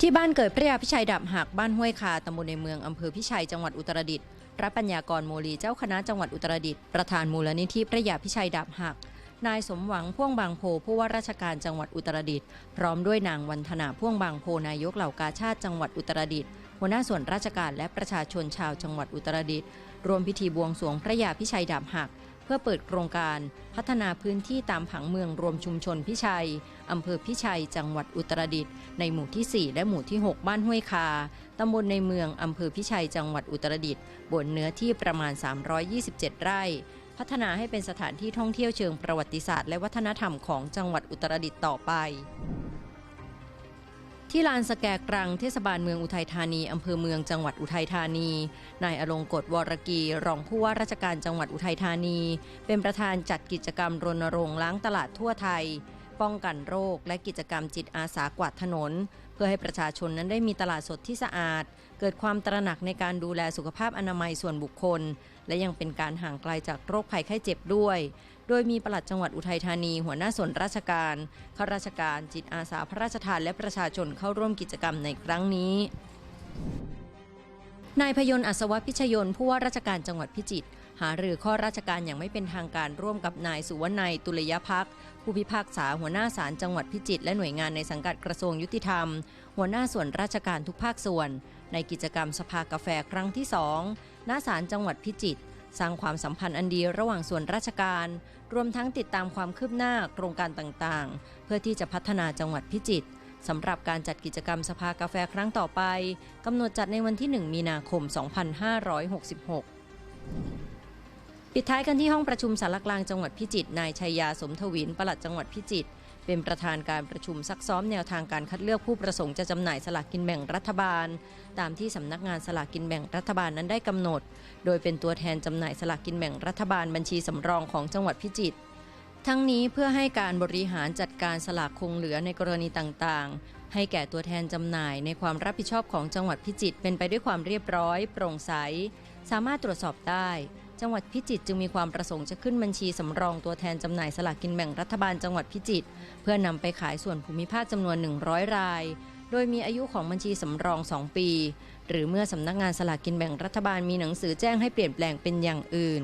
ที่บ้านเกิดพระยาพิชัยดับหักบ้านห้วยคาตำบลในเมืองอำเภอพิชัยจังหวัดอุตรดิตถ์พระปัญญากรโมลีเจ้าคณะจังหวัดอุตรดิตถ์ประธานมูลนิธิพระยาพิชัยดับหัก นายสมหวังพ่วงบางโพผู้ว่าราชการจังหวัดอุตรดิตถ์พร้อมด้วยนางวันธนาพ่วงบางโพนายกเหล่ากาชาติจังหวัดอุตรดิตถ์หัวหน้าส่วนราชการและประชาชนชาวจังหวัดอุตรดิตถ์รวมพิธีบวงสรวงพระยาพิชัยดับหัก เพื่อเปิดโครงการพัฒนาพื้นที่ตามผังเมืองรวมชุมชนพิชัย อำเภอพิชัย จังหวัดอุตรดิตถ์ ในหมู่ที่ 4 และหมู่ที่ 6 บ้านห้วยคา ตำบลในเมือง อำเภอพิชัย จังหวัดอุตรดิตถ์ บนเนื้อที่ประมาณ 327 ไร่ พัฒนาให้เป็นสถานที่ท่องเที่ยวเชิงประวัติศาสตร์และวัฒนธรรมของจังหวัดอุตรดิตถ์ต่อไป ที่ลานสแกกรังเทศบาลเมืองอุทัยธานีอำเภอเมืองจังหวัดอุทัยธานี นายอลงกฎวรกีรองผู้ว่าราชการจังหวัดอุทัยธานี เป็นประธานจัดกิจกรรมรณรงค์ล้างตลาดทั่วไทย ป้องกันโรค และกิจกรรมจิตอาสากวาดถนน เพื่อให้ประชาชนนั้นได้มีตลาดสดที่สะอาด เกิดความตระหนักในการดูแลสุขภาพอนามัยส่วนบุคคล และยังเป็นการห่างไกลจากโรคภัยไข้เจ็บด้วย โดยมีปลัดจังหวัดอุทัยธานี หัวหน้าส่วนราชการข้าราชการจิตอาสาพระราชทานและประชาชนเข้าร่วมกิจกรรมในครั้งนี้นายพยนต์อัศวพิชยนผู้ว่าราชการจังหวัดพิจิตร หารือข้อราชการอย่างไม่เป็นทางการร่วมกับนายสุวรรณัยตุลยพักผู้พิพากษาหัวหน้าศาลจังหวัดพิจิตรและหน่วยงานในสังกัดกระทรวงยุติธรรม หัวหน้าส่วนราชการทุกภาคส่วน ในกิจกรรมสภากาแฟครั้งที่สองณศาลจังหวัดพิจิตรสร้างความสัมพันธ์อันดีระหว่างส่วนราชการ รวมทั้งติดตามความคืบหน้าโครงการต่างๆ เพื่อที่จะพัฒนาจังหวัดพิจิตรสำหรับการจัดกิจกรรมสภากาแฟครั้งต่อไปกำหนดจัดในวันที่ 1 มีนาคม 2566 ปิดท้ายกันที่ห้องประชุมสารกลางจังหวัดพิจิตรนายชัยยาสมทวินปลัดจังหวัดพิจิตรเป็นประธานการประชุมซักซ้อมแนวทางการคัดเลือกผู้ประสงค์จะจำหน่ายสลากกินแบ่งรัฐบาล ตามที่สำนักงานสลากกินแบ่งรัฐบาลนั้นได้กำหนด โดยเป็นตัวแทนจำหน่ายสลากกินแบ่งรัฐบาลบัญชีสำรองของจังหวัดพิจิตรทั้งนี้เพื่อให้การบริหารจัดการสลากคงเหลือในกรณีต่างๆ ให้แก่ตัวแทนจำหน่ายในความรับผิดชอบของจังหวัดพิจิตรเป็นไปด้วยความเรียบร้อย โปร่งใส สามารถตรวจสอบได้ จังหวัดพิจิตรจึงมีความประสงค์จะขึ้นบัญชีสำรองตัวแทนจำหน่ายสลากกินแบ่งรัฐบาลจังหวัดพิจิตรเพื่อนำไปขายส่วนภูมิภาคจำนวน 100 ราย โดยมีอายุของบัญชีสำรอง 2 ปี หรือเมื่อสำนักงานสลากกินแบ่งรัฐบาลมีหนังสือแจ้งให้เปลี่ยนแปลงเป็นอย่างอื่น